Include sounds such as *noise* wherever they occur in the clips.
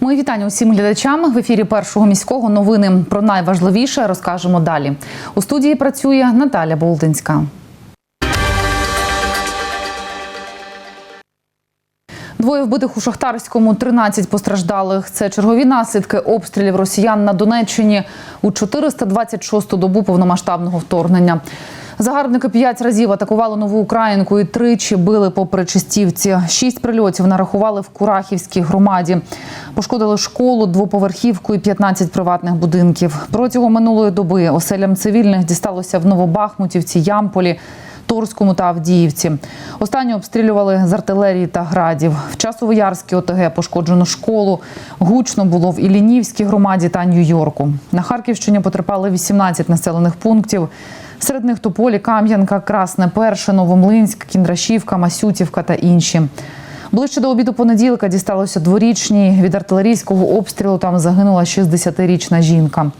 Мої вітання усім глядачам в ефірі першого міського новини. Про найважливіше розкажемо далі. У студії працює Наталя Болдинська. Двоє вбитих у Шахтарському, 13 постраждалих. Це чергові наслідки обстрілів росіян на Донеччині у 426-ту добу повномасштабного вторгнення. Загарбники п'ять разів атакували нову Українку і тричі били по Причистівці. Шість прильотів нарахували в Курахівській громаді. Пошкодили школу, двоповерхівку і 15 приватних будинків. Протягом минулої доби оселям цивільних дісталося в Новобахмутівці, Ямполі. Торському та Авдіївці. Останні обстрілювали з артилерії та градів. В Часово-Ярській ОТГ пошкоджено школу. Гучно було в Іллінівській громаді та Нью-Йорку. На Харківщині потерпали 18 населених пунктів. Серед них Тополі, Кам'янка, Красне Перше, Новомлинськ, Кіндрашівка, Масютівка та інші. Ближче до обіду понеділка дісталося дворічній. Від артилерійського обстрілу там загинула 60-річна жінка.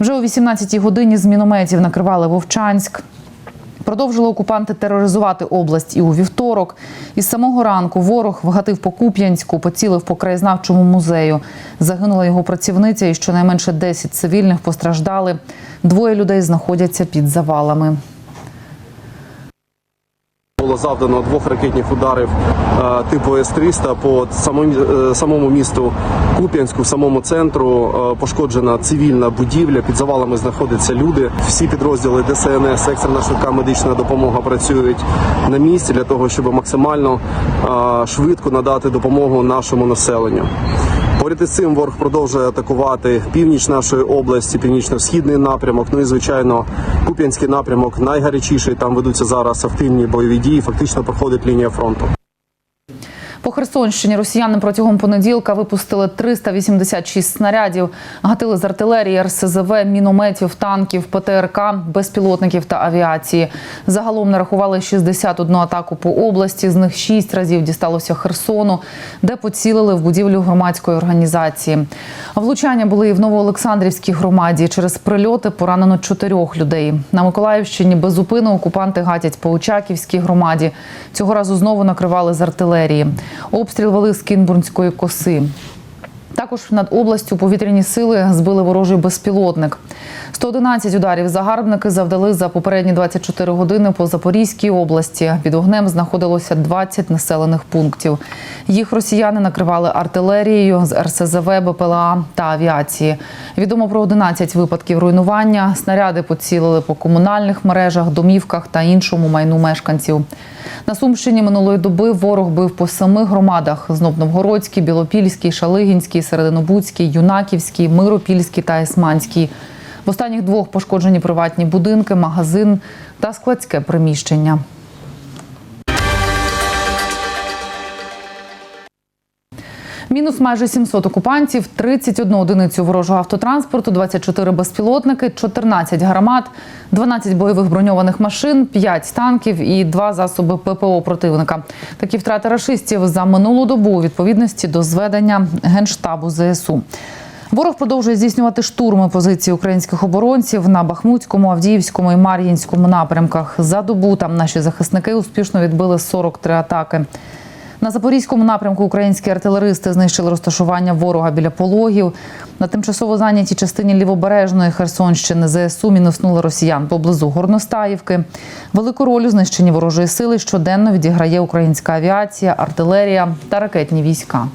Вже о 18-й годині з мінометів накривали Вовчанськ. Продовжили окупанти тероризувати область і у вівторок. Із самого ранку ворог вгатив по Куп'янську, поцілив по краєзнавчому музею. Загинула його працівниця, і щонайменше 10 цивільних постраждали. Двоє людей знаходяться під завалами. Було завдано двох ракетних ударів е, типу С-300 по самому, е, місту Куп'янську, самому центру. Е, пошкоджена цивільна будівля. Під завалами знаходяться люди. Всі підрозділи ДСНС, екстрена швидка медична допомога працюють на місці для того, щоб максимально швидко надати допомогу нашому населенню. Поряд із цим ворог продовжує атакувати північ нашої області, північно-східний напрямок. Ну і звичайно, Куп'янський напрямок найгарячіший. Там ведуться зараз активні бойові дії. Фактично проходить лінія фронту. По Херсонщині росіяни протягом понеділка випустили 386 снарядів, гатили з артилерії, РСЗВ, мінометів, танків, ПТРК, безпілотників та авіації. Загалом нарахували 61 атаку по області. З них 6 разів дісталося Херсону, де поцілили в будівлю громадської організації. Влучання були і в Новоолександрівській громаді. Через прильоти поранено чотирьох людей. На Миколаївщині без зупину окупанти гатять по Очаківській громаді. Цього разу знову накривали з артилерії. Обстріл вели з Кінбурнської коси. Також над областю повітряні сили збили ворожий безпілотник. 111 ударів загарбники завдали за попередні 24 години по Запорізькій області. Під вогнем знаходилося 20 населених пунктів. Їх росіяни накривали артилерією з РСЗВ, БПЛА та авіації. Відомо про 11 випадків руйнування. Снаряди поцілили по комунальних мережах, домівках та іншому майну мешканців. На Сумщині минулої доби ворог бив по семи громадах: Знобновгородській, Білопільській, Шалигінській, Серединобудській, Юнаківській, Миропільський та Есманський. В останніх двох пошкоджені приватні будинки, магазин та складське приміщення. Мінус майже 700 окупантів, 31 одиницю ворожого автотранспорту, 24 безпілотники, 14 гармат, 12 бойових броньованих машин, 5 танків і 2 засоби ППО противника. Такі втрати рашистів за минулу добу у відповідності до зведення генштабу ЗСУ. Ворог продовжує здійснювати штурми позицій українських оборонців на Бахмутському, Авдіївському і Мар'їнському напрямках. За добу там наші захисники успішно відбили 43 атаки. На запорізькому напрямку українські артилеристи знищили розташування ворога біля пологів. На тимчасово зайнятій частині лівобережної Херсонщини ЗСУ мінуснули росіян поблизу Горностаївки. Велику роль у знищенні ворожої сили щоденно відіграє українська авіація, артилерія та ракетні війська.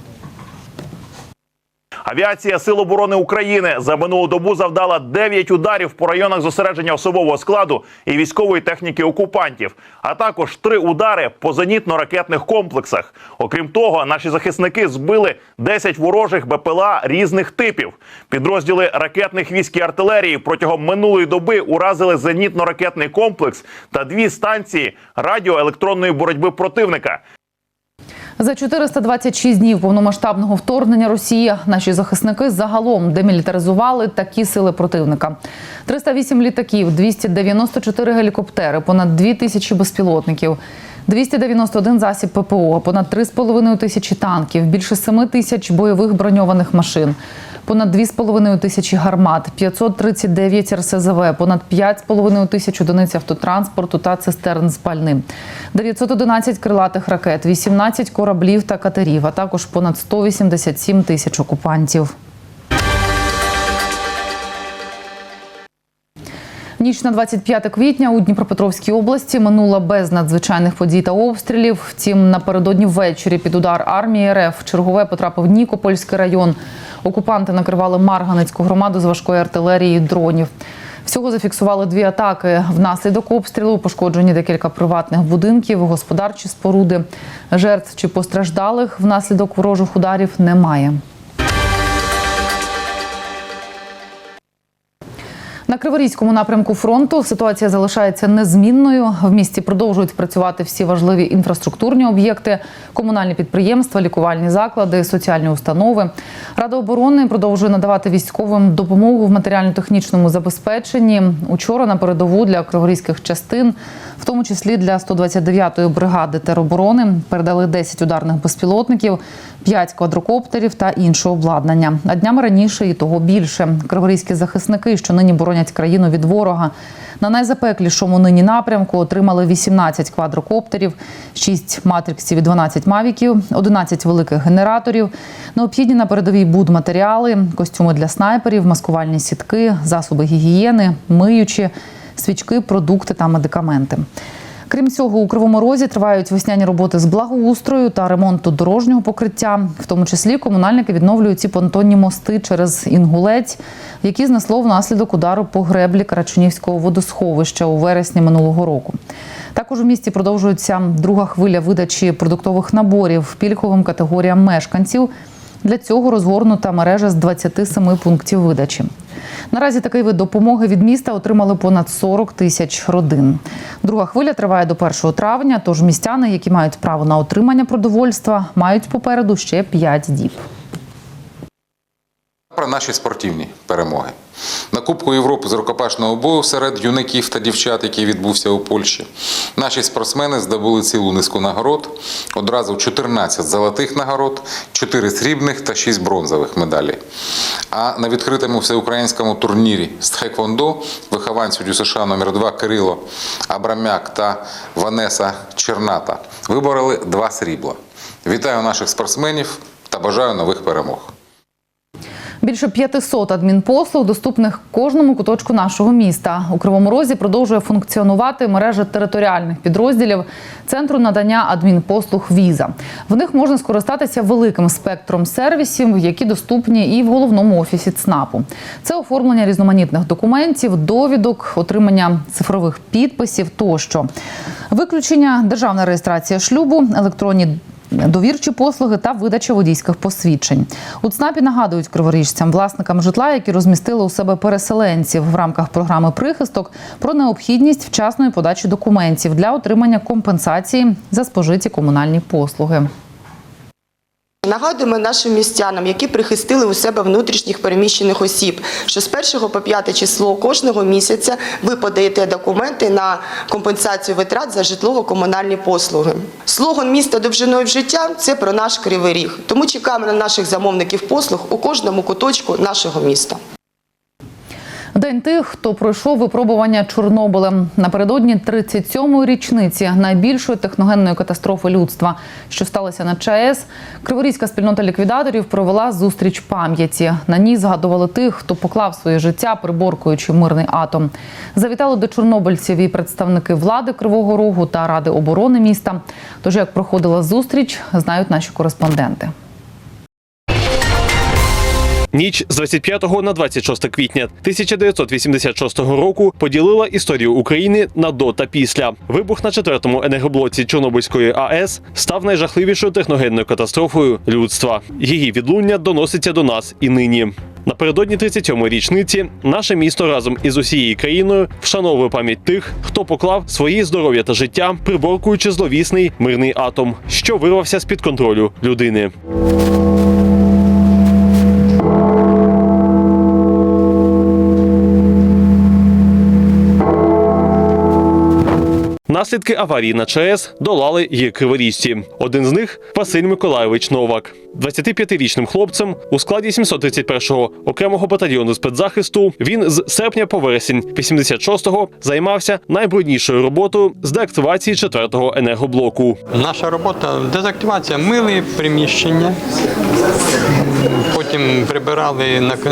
Авіація Сил оборони України за минулу добу завдала 9 ударів по районах зосередження особового складу і військової техніки окупантів, а також 3 удари по зенітно-ракетних комплексах. Окрім того, наші захисники збили 10 ворожих БПЛА різних типів. Підрозділи ракетних військ і артилерії протягом минулої доби уразили зенітно-ракетний комплекс та дві станції радіоелектронної боротьби противника. За 426 днів повномасштабного вторгнення Росії наші захисники загалом демілітаризували такі сили противника: 308 літаків, 294 гелікоптери, понад 2 тисячі безпілотників, 291 засіб ППО, понад 3,5 тисячі танків, більше 7 тисяч бойових броньованих машин, понад 2,5 тисячі гармат, 539 РСЗВ, понад 5,5 тисяч одиниць автотранспорту та цистерн з пальним, 911 крилатих ракет, 18 кораблів та катерів, а також понад 187 тисяч окупантів. Ніч на 25 квітня у Дніпропетровській області минула без надзвичайних подій та обстрілів. Втім, напередодні ввечері під удар армії РФ чергове потрапив Нікопольський район. Окупанти накривали Марганецьку громаду з важкої артилерії дронів. Всього зафіксували дві атаки. Внаслідок обстрілу пошкоджені декілька приватних будинків, господарчі споруди. Жертв чи постраждалих внаслідок ворожих ударів немає. На Криворізькому напрямку фронту ситуація залишається незмінною. В місті продовжують працювати всі важливі інфраструктурні об'єкти, комунальні підприємства, лікувальні заклади, соціальні установи. Рада оборони продовжує надавати військовим допомогу в матеріально-технічному забезпеченні. Учора на передову для криворізьких частин, в тому числі для 129-ї бригади тероборони, передали 10 ударних безпілотників, 5 квадрокоптерів та інше обладнання. А днями раніше і того більше. Криворізькі захисники, що нині боронять країну від ворога. На найзапеклішому нині напрямку отримали 18 квадрокоптерів, 6 матриксів і 12 мавіків, 11 великих генераторів, необхідні на передовій будматеріали, костюми для снайперів, маскувальні сітки, засоби гігієни, миючі, свічки, продукти та медикаменти. Крім цього, у Кривому Розі тривають весняні роботи з благоустрою та ремонту дорожнього покриття. В тому числі комунальники відновлюють ці понтонні мости через Інгулець, які знесло внаслідок удару по греблі Карачунівського водосховища у вересні минулого року. Також у місті продовжується друга хвиля видачі продуктових наборів пільговим категоріям мешканців. Для цього розгорнута мережа з 27 пунктів видачі. Наразі такий вид допомоги від міста отримали понад 40 тисяч родин. Друга хвиля триває до 1 травня, тож містяни, які мають право на отримання продовольства, мають попереду ще 5 діб. Наші спортивні перемоги. На Кубку Європи з рукопашного бою серед юнаків та дівчат, який відбувся у Польщі, наші спортсмени здобули цілу низку нагород. Одразу 14 золотих нагород, 4 срібних та 6 бронзових медалей. А на відкритому всеукраїнському турнірі з Тхеквондо вихованцю ДЮСШ номер 2 Кирило Абрамяк та Ванеса Черната вибороли два срібла. Вітаю наших спортсменів та бажаю нових перемог. Більше 500 адмінпослуг доступних кожному куточку нашого міста. У Кривому Розі продовжує функціонувати мережа територіальних підрозділів центру надання адмінпослуг Віза. В них можна скористатися великим спектром сервісів, які доступні і в головному офісі ЦНАПу. Це оформлення різноманітних документів, довідок, отримання цифрових підписів тощо. Виключення державна реєстрація шлюбу, електронні довірчі послуги та видача водійських посвідчень. У ЦНАПі нагадують криворіжцям, власникам житла, які розмістили у себе переселенців в рамках програми прихисток, про необхідність вчасної подачі документів для отримання компенсації за спожиті комунальні послуги. Нагадуємо нашим містянам, які прихистили у себе внутрішніх переміщених осіб, що з 1 по 5 число кожного місяця ви подаєте документи на компенсацію витрат за житлово-комунальні послуги. Слоган міста довжиною в життя це про наш кривий ріг. Тому чекаємо на наших замовників послуг у кожному куточку нашого міста. День тих, хто пройшов випробування Чорнобилем напередодні 37-ї річниці найбільшої техногенної катастрофи людства, що сталося на ЧАЕС. Криворізька спільнота ліквідаторів провела зустріч пам'яті. На ній згадували тих, хто поклав своє життя, приборкуючи мирний атом. Завітали до чорнобильців і представники влади Кривого Рогу та ради оборони міста. Тож як проходила зустріч, знають наші кореспонденти. Ніч з 25 на 26 квітня 1986 року поділила історію України на до та після. Вибух на четвертому енергоблоці Чорнобильської АЕС став найжахливішою техногенною катастрофою людства. Її відлуння доноситься до нас і нині. Напередодні 37-ї річниці наше місто разом із усією країною вшановує пам'ять тих, хто поклав свої здоров'я та життя, приборкуючи зловісний мирний атом, що вирвався з під контролю людини. Наслідки аварії на ЧАЕС долали її криворіжці. Один з них Василь Миколайович Новак. 25-річним хлопцем у складі 731-го окремого батальйону спецзахисту він з серпня по вересень 86-го займався найбруднішою роботою з деактивації 4-го енергоблоку. Наша робота дезактивація мили приміщення. Потім прибирали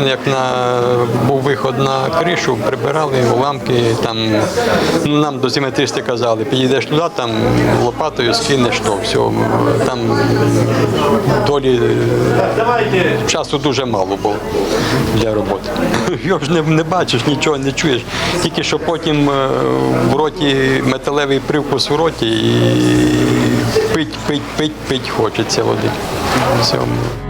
як на був виход на кришу, прибирали уламки. Там ну, нам дозиметристи казали, підійдеш туди, там лопатою скинеш то все. Там долі часу дуже мало було для роботи. *laughs* Його ж не, не бачиш, нічого не чуєш. Тільки що потім е, в роті металевий привкус в роті і пить, пить, пить, пить хочеться води. Все.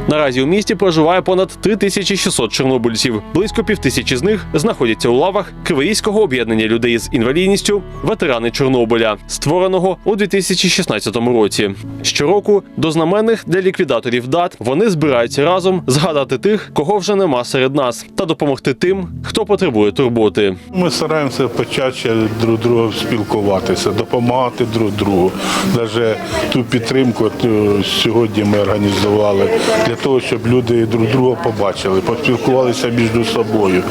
Наразі у місті проживає понад 3600 чорнобильців. Близько півтисячі з них знаходяться у лавах Криворізького об'єднання людей з інвалідністю ветерани Чорнобиля, створеного у 2016 році. Щороку до знаменних для ліквідаторів дат вони збираються разом згадати тих, кого вже нема серед нас, та допомогти тим, хто потребує турботи. Ми стараємося почаще друг друга спілкуватися, допомагати друг другу. Навіть ту підтримку е, сьогодні ми організували для того, щоб люди друг друга побачили, поспілкувалися між собою.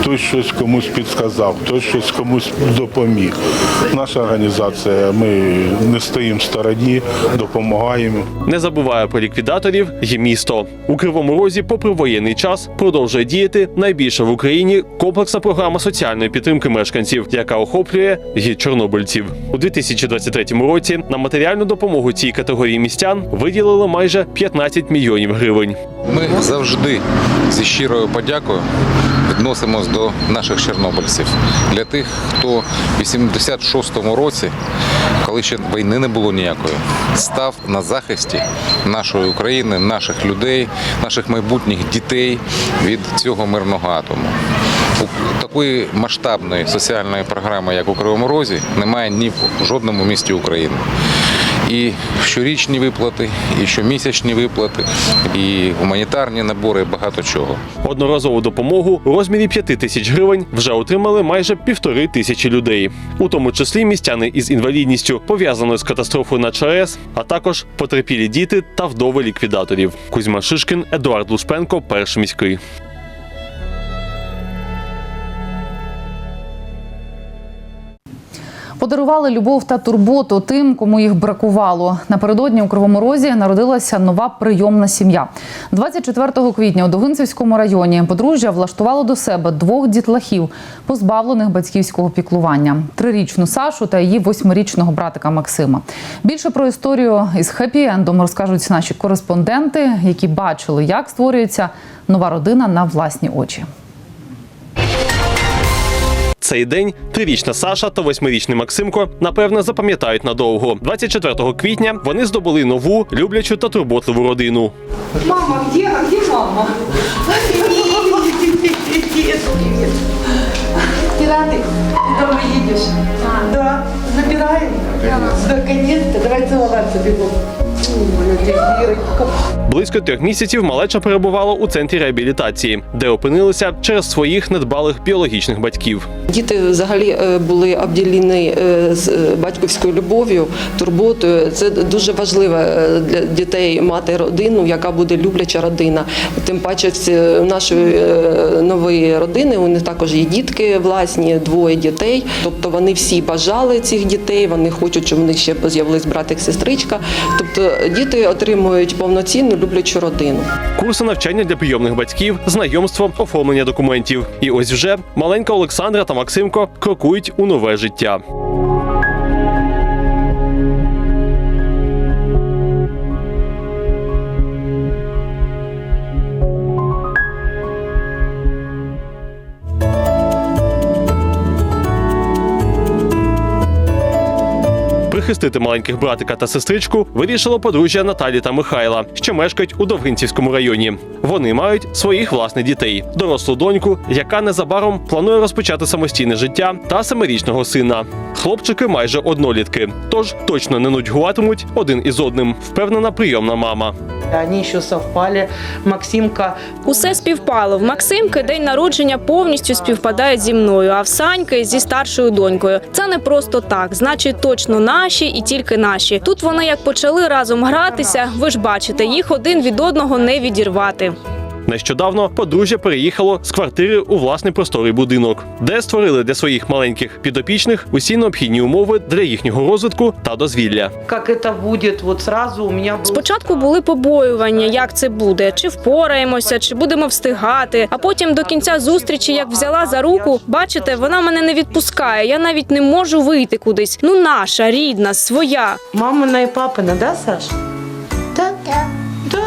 Хтось щось комусь підсказав, хтось щось комусь допоміг. Наша організація, ми не стоїмо в стороні, допомагаємо. Не забуває про ліквідаторів і місто. У Кривому Розі, попри воєнний час, продовжує діяти найбільша в Україні комплексна програма соціальної підтримки мешканців, яка охоплює і чорнобильців. У 2023 році на матеріальну допомогу цій категорії містян виділили майже 15 мільйонів гривень. Ми завжди зі щирою подякою відносимось до наших чорнобильців. Для тих, хто в 86-му році, коли ще війни не було ніякої, став на захисті нашої України, наших людей, наших майбутніх дітей від цього мирного атому. У такої масштабної соціальної програми, як у Кривому Розі, немає ні в жодному місті України. І щорічні виплати, і щомісячні виплати, і гуманітарні набори, і багато чого. Одноразову допомогу у розмірі 5 тисяч гривень вже отримали майже півтори тисячі людей, у тому числі містяни із інвалідністю, пов'язаною з катастрофою на ЧАЕС, а також потерпілі діти та вдови ліквідаторів. Кузьма Шишкін, Едуард Лушпенко, перший міський. Подарували любов та турботу тим, кому їх бракувало. Напередодні у Кривому Розі народилася нова прийомна сім'я. 24 квітня у Довинцівському районі подружжя влаштувало до себе двох дітлахів, позбавлених батьківського піклування: трирічну Сашу та її восьмирічного братика Максима. Більше про історію із хеппі-ендом розкажуть наші кореспонденти, які бачили, як створюється нова родина на власні очі. Цей день трирічна Саша та восьмирічний Максимко напевно запам'ятають надовго. 24 квітня вони здобули нову, люблячу та турботливу родину. Мама, где, а где мама? Привет. Куда домой едешь? Да. Забираем? Наконец-то. Давай целоваться бегом. Близько трьох місяців малеча перебувала у центрі реабілітації, де опинилися через своїх недбалих біологічних батьків. Діти взагалі е, були обділені е, з е, батьківською любов'ю, турботою. Це дуже важливо для дітей мати родину, яка буде любляча родина. Тим паче в нашої нової родини у них також є дітки власні, двоє дітей. Тобто вони всі бажали цих дітей, вони хочуть, щоб в них ще з'явились братик, сестричка. Тобто діти отримують повноцінну люблячу родину. Курси навчання для прийомних батьків, знайомство, оформлення документів. І ось вже маленька Олександра та Максимко крокують у нове життя. Прихистити маленьких братика та сестричку вирішило подружжя Наталі та Михайла, що мешкають у Довгинцівському районі. Вони мають своїх власних дітей, дорослу доньку, яка незабаром планує розпочати самостійне життя, та семирічного сина. Хлопчики майже однолітки, тож точно не нудьгуватимуть один із одним. Впевнена прийомна мама. Они еще совпали. Максимка Усе співпало. В Максимки день народження повністю співпадає зі мною, а в Саньки зі старшою донькою. Це не просто так. Значить, точно наші і тільки наші. Тут вони як почали разом гратися. Ви ж бачите, їх один від одного не відірвати. Нещодавно подружжя переїхало з квартири у власний просторий будинок, де створили для своїх маленьких підопічних усі необхідні умови для їхнього розвитку та дозвілля. как это будет, вот сразу у был... Спочатку були побоювання, як це буде, чи впораємося, чи будемо встигати. А потім до кінця зустрічі, як взяла за руку, бачите, вона мене не відпускає. Я навіть не можу вийти кудись. Ну, наша, рідна, своя. Мамина и папина, да, Саш? Да? Да. Да.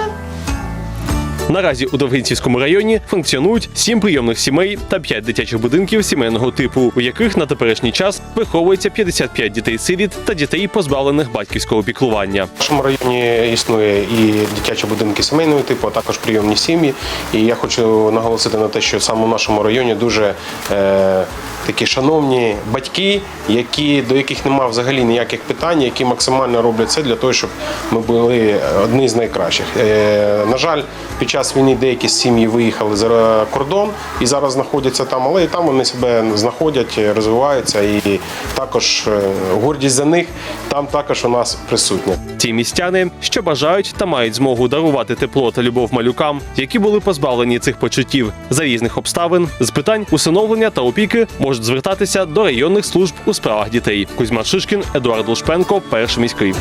Наразі у Довгинцівському районі функціонують сім прийомних сімей та п'ять дитячих будинків сімейного типу, у яких на теперішній час виховується 55 дітей-сиріт та дітей, позбавлених батьківського піклування. В нашому районі існує і дитячі будинки сімейного типу, а також прийомні сім'ї. І я хочу наголосити на те, що саме в нашому районі дуже е, такі шановні батьки, які, до яких немає взагалі ніяких питань, які максимально роблять все для того, щоб ми були одні з найкращих. Е, на жаль, під час війни деякі сім'ї виїхали за кордон і зараз знаходяться там, але і там вони себе знаходять, розвиваються, і також е, гордість за них там також у нас присутня. Ті містяни, що бажають та мають змогу дарувати тепло та любов малюкам, які були позбавлені цих почуттів за різних обставин, з питань усиновлення та опіки можуть звертатися до районних служб у справах дітей. Кузьма Шишкін, Едуард Лушпенко, перший міський.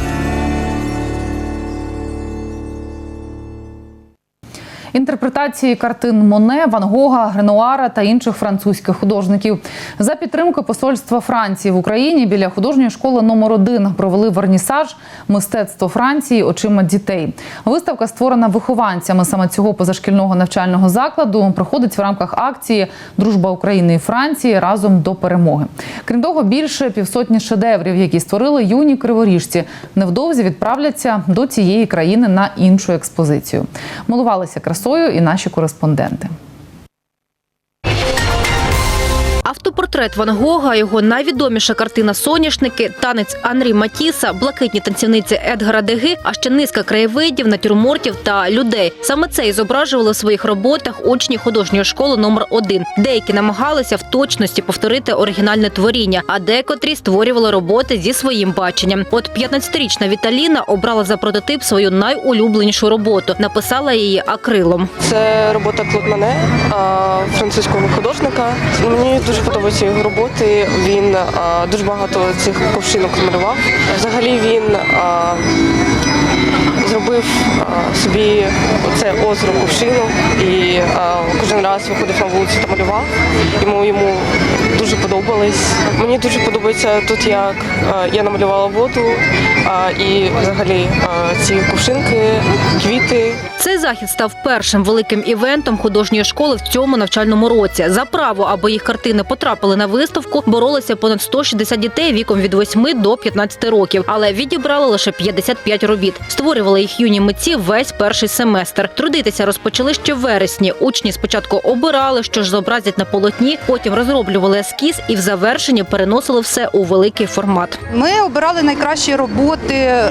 Інтерпретації картин Моне, Ван Гога, Гренуара та інших французьких художників за підтримки посольства Франції в Україні біля художньої школи номер 1 провели вернісаж мистецтво Франції очима дітей. Виставка створена вихованцями саме цього позашкільного навчального закладу. Проходить в рамках акції Дружба України і Франції разом до перемоги. Крім того, більше півсотні шедеврів, які створили юні криворіжці, невдовзі відправляться до цієї країни на іншу експозицію. Милувалися красою і наші кореспонденти. Автопортрет Ван Гога, його найвідоміша картина Соняшники, танець Анрі Матіса, блакитні танцівниці Едгара Деги, а ще низка краєвидів, натюрмортів та людей. Саме це і зображували в своїх роботах учні художньої школи номер 1 Деякі намагалися в точності повторити оригінальне творіння, а декотрі створювали роботи зі своїм баченням. От 15-річна Віталіна обрала за прототип свою найулюбленішу роботу, написала її акрилом. Це робота Клод Мане, а, французького художника. Мені дуже подобаються його роботи. Він дуже багато цих ковшинок намалював. Взагалі він зробив собі це озеро ковшину і кожен раз виходив на вулицю та малював. Йому йому дуже подобались. Мені дуже подобається тут, як я намалювала воду і взагалі ці ковшинки, квіти. Цей захід став першим великим івентом художньої школи в цьому навчальному році. За право, аби їх картини потрапили на виставку, боролися понад 160 дітей віком від 8 до 15 років, але відібрали лише 55 робіт. Створювали їх юні митці весь перший семестр. Трудитися розпочали ще в вересні. Учні спочатку обирали, що ж зобразять на полотні, потім розроблювали ескіз і в завершенні переносили все у великий формат. Ми обирали найкращі роботи е,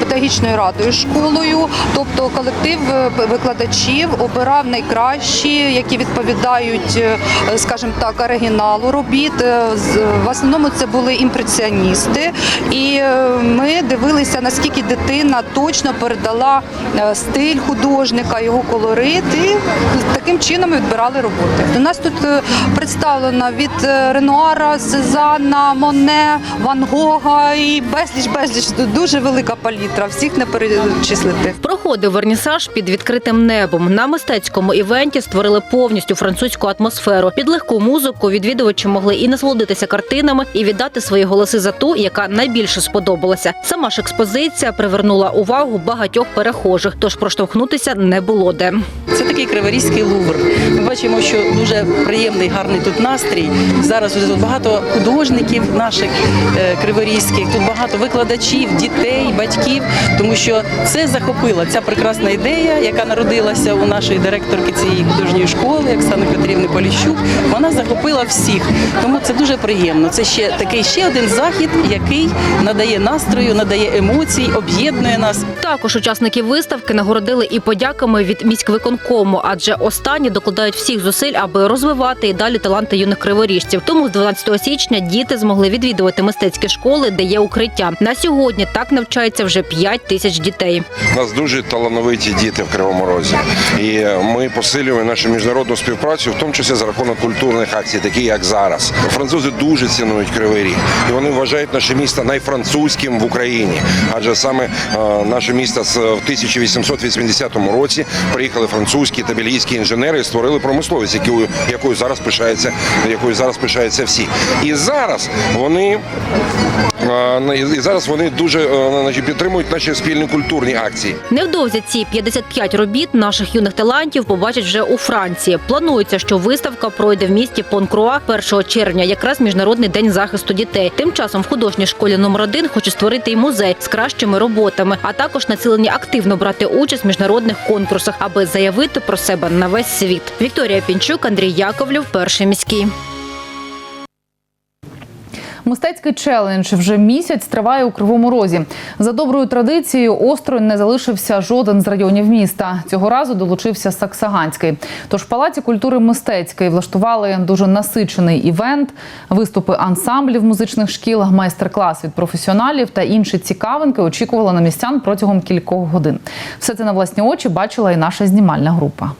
педагогічною радою школою, тобто колектив е, викладачів обирав найкращі, які відповідають, е, скажімо так, оригіналу робіт. В основному це були імпресіоністи, і ми дивилися, наскільки дитина точно передала стиль художника, його колорит, і таким чином відбирали роботи. У нас тут представлено від Ренуара, Сезанна, Моне, Ван Гога і безліч безліч дуже велика палітра, всіх не перечислити. Проходив вернісаж під відкритим небом. На мистецькому івенті створили повністю французьку атмосферу. Під легку музику відвідувачі могли і насолодитися картинами, і віддати свої голоси за ту, яка найбільше сподобалася. Сама ж експозиція привернула увагу багатьох перехожих, тож проштовхнутися не було де. Це такий криворізький лувр. Ми бачимо, що дуже приємний, гарний тут настрій. Зараз тут багато художників наших е, криворізьких, тут багато викладачів, дітей, батьків, тому що це захопила ця прекрасна ідея, яка народилася у нашої директорки цієї художньої школи, Оксани Петрівни Поліщук. Вона захопила всіх. Тому це дуже приємно. Це ще такий ще один захід, який надає настрою, надає емоцій, об'єднує нас. Також учасники виставки нагородили і подяками від міськвиконкому, адже останні докладають всіх зусиль, аби розвивати і далі таланти юних криворіжців. Тому з 12 січня діти змогли відвідувати мистецькі школи, де є укриття. На сьогодні так навчається вже 5 тисяч дітей. У нас дуже талановиті діти в Кривому Розі, і ми посилюємо нашу міжнародну співпрацю, в тому числі за рахунок культурних акцій, такі як зараз. Французи дуже цінують Кривий Ріг, і вони вважають наше місто найфранцузьким в Україні. Адже саме е, наше місто в 1880 році приїхали французькі та бельгійські інженери і створили промисловість, якою якою зараз пишаються, якою зараз пишаються всі. І зараз вони е, і зараз вони дуже е, значить, підтримують наші спільні культурні акції. Невдовзі ці 55 робіт наших юних талантів побачать вже у Франції. Планується, що виставка пройде в місті Понкруа 1 червня, якраз міжнародний день захисту дітей. Тим часом в художній школі номер 1 хоче створити і музей з кращими роботами, а також націлені активно брати участь в міжнародних конкурсах, аби заявити про себе на весь світ. Вікторія Пінчук, Андрій Яковлів, перший міський. Мистецький челендж вже місяць триває у Кривому Розі. За доброю традицією осторонь не залишився жоден з районів міста. Цього разу долучився Саксаганський. Тож в палаці культури мистецької влаштували дуже насичений івент, виступи ансамблів музичних шкіл, майстер-клас від професіоналів та інші цікавинки очікували на містян протягом кількох годин. Все це на власні очі бачила і наша знімальна група.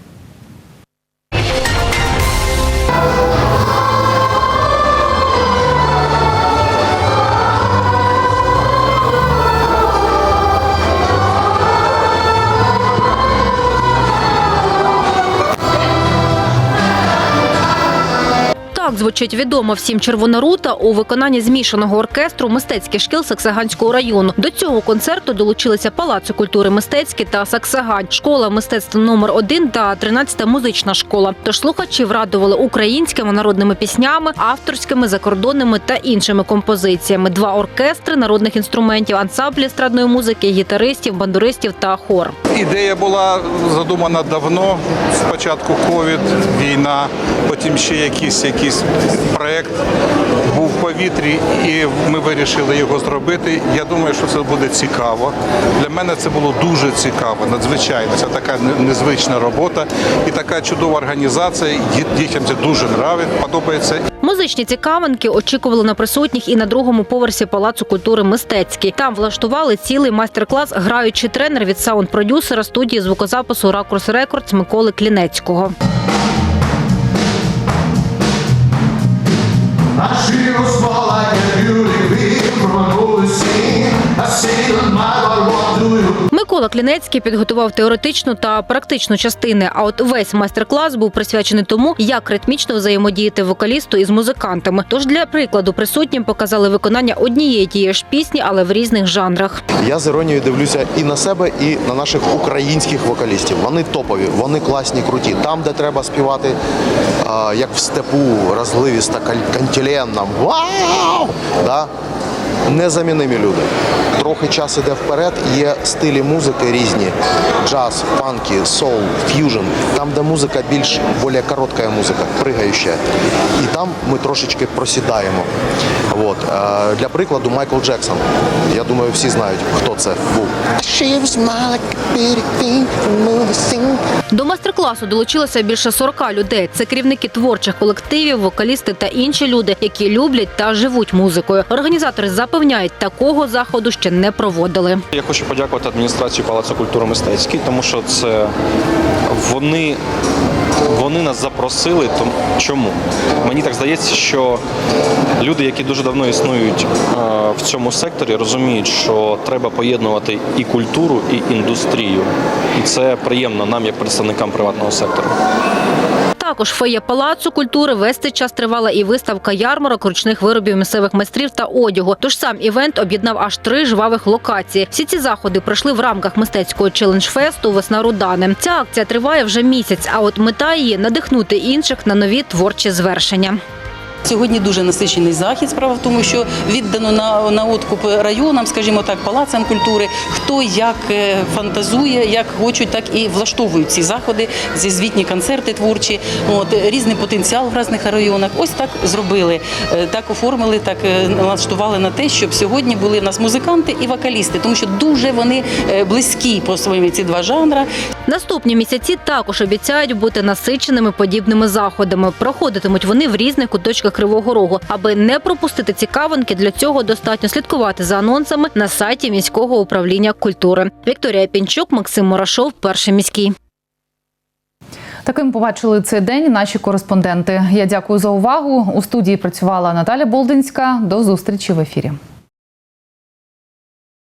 Звучить відома всім червона рута у виконанні змішаного оркестру мистецьких шкіл Саксаганського району. До цього концерту долучилися Палацу культури мистецькі та Саксагань, школа мистецтва номер 1 та 13-та музична школа. Тож слухачів радували українськими народними піснями, авторськими, закордонними та іншими композиціями. Два оркестри народних інструментів, ансамблі естрадної музики, гітаристів, бандуристів та хор. Ідея була задумана давно. Спочатку ковід, війна, потім ще якийсь якийсь проект був в повітрі, і ми вирішили його зробити. Я думаю, що це буде цікаво. Для мене це було дуже цікаво, надзвичайно. Це така незвична робота і така чудова організація. Дітям це дуже нравить, подобається. Музичні цікавинки очікували на присутніх і на другому поверсі Палацу культури мистецький. Там влаштували цілий майстер-клас граючий тренер від саунд-продюсера студії звукозапису Ракурс Рекордс Миколи Клінецького. Ashiros Микола Клінецький підготував теоретичну та практичну частини. А от весь майстер-клас був присвячений тому, як ритмічно взаємодіяти вокалісту із музикантами. Тож для прикладу присутнім показали виконання однієї тієї ж пісні, але в різних жанрах. Я з іронією дивлюся і на себе, і на наших українських вокалістів. Вони топові, вони класні, круті. Там, де треба співати, як в степу, розливіста, кан- кантіленна. Вау! Да? Незамінимі люди. Трохи час іде вперед, є стилі музики різні: джаз, фанки, соул, ф'южн. Там, де музика більш більш коротка музика, пригаюча. І там ми трошечки просідаємо. От. Е, Для прикладу, Майкл Джексон. Я думаю, всі знають, хто це був. До майстер-класу долучилося більше 40 людей. Це керівники творчих колективів, вокалісти та інші люди, які люблять та живуть музикою. Організатори запевняють, такого заходу ще не проводили. Я хочу подякувати адміністрації Палацу культури мистецький, тому що це вони вони нас запросили. То чому? Мені так здається, що люди, які дуже давно існують е, в цьому секторі, розуміють, що треба поєднувати і культуру, і індустрію. І це приємно нам, як представникам приватного сектору. Також фоє палацу культури весь цей час тривала і виставка ярмарок ручних виробів місцевих майстрів та одягу. Тож сам івент об'єднав аж три жвавих локації. Всі ці заходи пройшли в рамках мистецького челендж-фесту Весна Рудани. Ця акція триває вже місяць, а от мета її надихнути інших на нові творчі звершення. Сьогодні дуже насичений захід. Справа в тому, що віддано на, на откуп районам, скажімо так, палацам культури. Хто як е, фантазує, як хочуть, так і влаштовують ці заходи, ці звітні концерти творчі. От різний потенціал в різних районах. Ось так зробили, е, так оформили, так е, налаштували на те, щоб сьогодні були в нас музиканти і вокалісти, тому що дуже вони близькі по своїм ці два жанра. Наступні місяці також обіцяють бути насиченими подібними заходами. Проходитимуть вони в різних куточках Кривого Рогу. Аби не пропустити цікавинки, для цього достатньо слідкувати за анонсами на сайті міського управління культури. Вікторія Пінчук, Максим Мурашов, перший міський. Таким побачили цей день наші кореспонденти. Я дякую за увагу. У студії працювала Наталя Болдинська. До зустрічі в ефірі.